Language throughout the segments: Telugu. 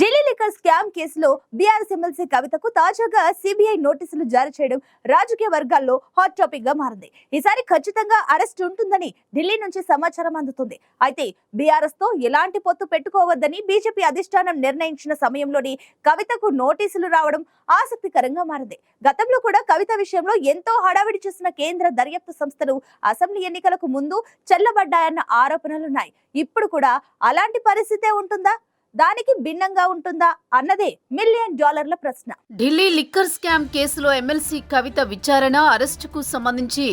ఢిల్లీ లిక్కర్ స్కామ్ కేసులో బీఆర్ఎస్ ఎమ్మెల్సీ కవితకు తాజాగా సిబిఐ నోటీసులు జారీ చేయడం రాజకీయ వర్గాల్లో హాట్ టాపిక్గా మారింది. ఈసారి ఖచ్చితంగా అరెస్ట్ ఉంటుందని ఢిల్లీ నుంచి సమాచారం అందుతుంది. అయితే బీఆర్ఎస్తో ఎలాంటి పొత్తు పెట్టుకోవద్దని బీజేపీ అధిష్టానం నిర్ణయించిన సమయంలోని కవితకు నోటీసులు రావడం ఆసక్తికరంగా మారింది. గతంలో కూడా కవిత విషయంలో ఎంతో హడావిడి చేసిన కేంద్ర దర్యాప్తు సంస్థలు అసెంబ్లీ ఎన్నికలకు ముందు చెల్లబడ్డాయన్న ఆరోపణలున్నాయి. ఇప్పుడు కూడా అలాంటి పరిస్థితే ఉంటుందా? దానికి భిన్నంగా ఉంటుందా అన్నదే మిలియన్ డాలర్ల ప్రశ్న. ఢిల్లీ లిక్కర్ స్కామ్ కేసులో ఎమ్మెల్సీ కవిత విచారణ అరెస్టుకు సంబంధించి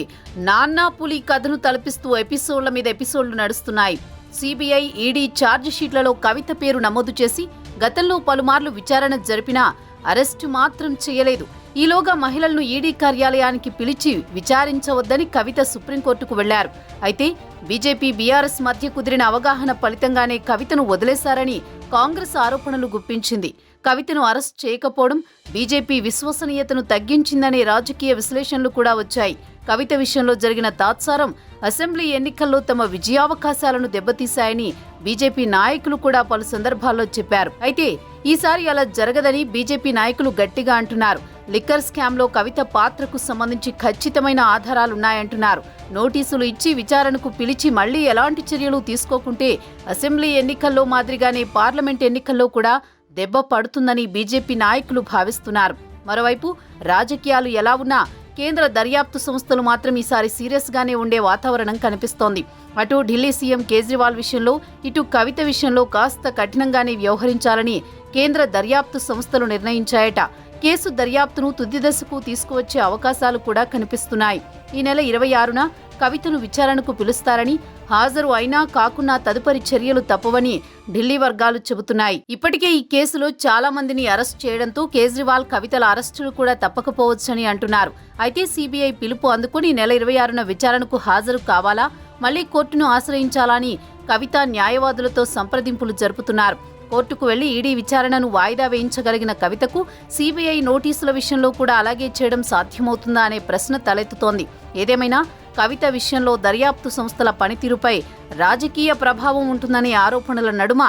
నాన్నా పులి కథను తలపిస్తూ ఎపిసోడ్ల మీద ఎపిసోడ్లు నడుస్తున్నాయి. సిబిఐ ఈడీ ఛార్జ్ షీట్లలో కవిత పేరు నమోదు చేసి గతంలో పలుమార్లు విచారణ జరిపినా అరెస్టు మాత్రం చేయలేదు. ఈలోగా మహిళలను ఈడీ కార్యాలయానికి పిలిచి విచారించవద్దని కవిత సుప్రీంకోర్టుకు వెళ్ళారు. అయితే బీజేపీ బీఆర్ఎస్ మధ్య కుదిరిన అవగాహన ఫలితంగానే కవితను వదిలేశారని కాంగ్రెస్ ఆరోపణలు గుప్పించింది. కవితను అరెస్ట్ చేయకపోవడం బీజేపీ విశ్వసనీయతను తగ్గించిందనే రాజకీయ విశ్లేషణలు కూడా వచ్చాయి. కవిత విషయంలో జరిగిన తాత్సారం అసెంబ్లీ ఎన్నికల్లో తమ విజయావకాశాలను దెబ్బతీశాయని బీజేపీ నాయకులు కూడా పలు సందర్భాల్లో చెప్పారు. అయితే ఈసారి అలా జరగదని బీజేపీ నాయకులు గట్టిగా అంటున్నారు. లిక్కర్ స్కామ్లో కవిత పాత్రకు సంబంధించి ఖచ్చితమైన ఆధారాలున్నాయంటున్నారు. నోటీసులు ఇచ్చి విచారణకు పిలిచి మళ్ళీ ఎలాంటి చర్యలు తీసుకోకుంటే అసెంబ్లీ ఎన్నికల్లో మాదిరిగానే పార్లమెంట్ ఎన్నికల్లో కూడా దెబ్బ పడుతుందని బీజేపీ నాయకులు భావిస్తున్నారు. మరోవైపు రాజకీయాలు ఎలా ఉన్నా కేంద్ర దర్యాప్తు సంస్థలు మాత్రం ఈసారి సీరియస్గానే ఉండే వాతావరణం కనిపిస్తోంది. అటు ఢిల్లీ సీఎం కేజ్రీవాల్ విషయంలో ఇటు కవిత విషయంలో కాస్త కఠినంగానే వ్యవహరించాలని కేంద్ర దర్యాప్తు సంస్థలు నిర్ణయించాయట. కేసు దర్యాప్తును తుది దశకు తీసుకువచ్చే అవకాశాలు కూడా కనిపిస్తున్నాయి. ఈ నెల ఇరవై ఆరున కవితను విచారణకు పిలుస్తారని హాజరు అయినా కాకున్నా తదుపరి చర్యలు తప్పవని ఢిల్లీ వర్గాలు చెబుతున్నాయి. ఇప్పటికే ఈ కేసులో చాలా మందిని అరెస్ట్ చేయడంతో కేజ్రీవాల్ కవితల అరెస్టులు కూడా తప్పకపోవచ్చని అంటున్నారు. అయితే సీబీఐ పిలుపు అందుకుని నెల ఇరవై ఆరున విచారణకు హాజరు కావాలా? మళ్ళీ కోర్టును ఆశ్రయించాలని కవిత న్యాయవాదులతో సంప్రదింపులు జరుపుతున్నారు. కోర్టుకు వెళ్ళి ఈడీ విచారణను వాయిదా వేయించగలిగిన కవితకు సీబీఐ నోటీసుల విషయంలో కూడా అలాగే చేయడం సాధ్యమవుతుందా అనే ప్రశ్న తలెత్తుతోంది. ఏదేమైనా కవిత విషయంలో దర్యాప్తు సంస్థల పనితీరుపై రాజకీయ ప్రభావం ఉంటుందనే ఆరోపణల నడుమ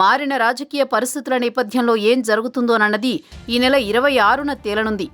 మారిన రాజకీయ పరిస్థితుల నేపథ్యంలో ఏం జరుగుతుందోనన్నది ఈ నెల ఇరవై ఆరున తేలనుంది.